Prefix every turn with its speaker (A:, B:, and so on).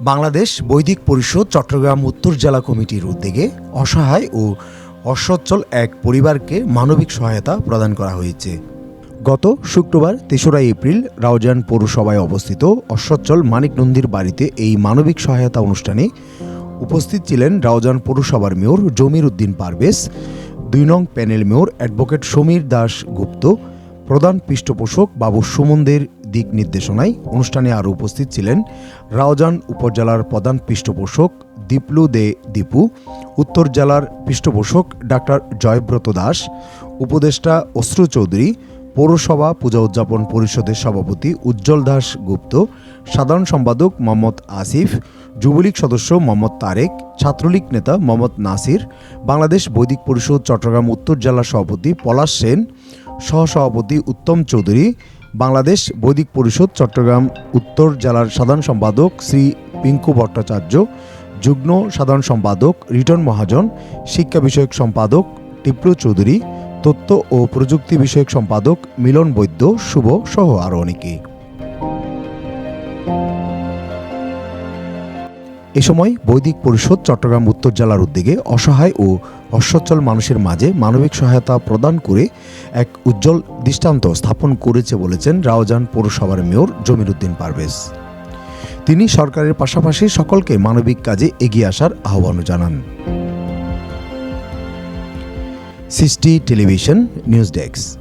A: বাংলাদেশ বৈদিক পরিষদ চট্টগ্রাম উত্তর জেলা কমিটির উদ্যোগে অসহায় ও অসচ্ছল এক পরিবারকে মানবিক সহায়তা প্রদান করা হয়েছে। গত শুক্রবার তেসরা এপ্রিল রাউজান পৌরসভায় অবস্থিত অসচ্ছল মানিক নন্দীর বাড়িতে এই মানবিক সহায়তা অনুষ্ঠানে উপস্থিত ছিলেন রাউজান পৌরসভার মেয়র জমির উদ্দিন পারভেজ, দুই নং panel mayor advocate Samir Das Gupta প্রধান পৃষ্ঠপোষক বাবু সুমনদের দিক নির্দেশনায় অনুষ্ঠানে আরও উপস্থিত ছিলেন রাওজান উপজেলার প্রধান পৃষ্ঠপোষক দীপলু দে দীপু, উত্তর জেলার পৃষ্ঠপোষক ডাক্তার জয়ব্রত দাস, উপদেষ্টা অশ্রু চৌধুরী, পৌরসভা পূজা উদযাপন পরিষদের সভাপতি উজ্জ্বল দাস গুপ্ত, সাধারণ সম্পাদক মোহাম্মদ আসিফ, যুবলীগ সদস্য মোহাম্মদ তারেক, ছাত্রলীগ নেতা মোহাম্মদ নাসির, বাংলাদেশ বৈদিক পরিষদ চট্টগ্রাম উত্তর জেলার সভাপতি পলাশ সেন সহসভাপতি উত্তম চৌধুরী, বাংলাদেশ বৈদিক পরিষদ, চট্টগ্রাম উত্তর জেলার সাধারণ সম্পাদক শ্রী পিঙ্কু ভট্টাচার্য, যুগ্ম সাধারণ সম্পাদক রিটন মহাজন, শিক্ষা বিষয়ক সম্পাদক টিপ্লু চৌধুরী, তথ্য ও প্রযুক্তি বিষয়ক সম্পাদক মিলন বৈদ্য, শুভ সহ আরও অনেকে। এ সময় বৈদিক পরিষদ চট্টগ্রাম উত্তর জেলার উদ্যোগে অসহায় ও অসচ্ছল মানুষের মাঝে মানবিক সহায়তা প্রদান করে এক উজ্জ্বল দৃষ্টান্ত স্থাপন করেছে বলেছেন রাওজান পৌরসভার মেয়র জমির উদ্দিন পারভেজ। তিনি সরকারের পাশাপাশি সকলকে মানবিক কাজে এগিয়ে আসার আহ্বানও জানান। সৃষ্টি টেলিভিশন, নিউজ ডেস্ক।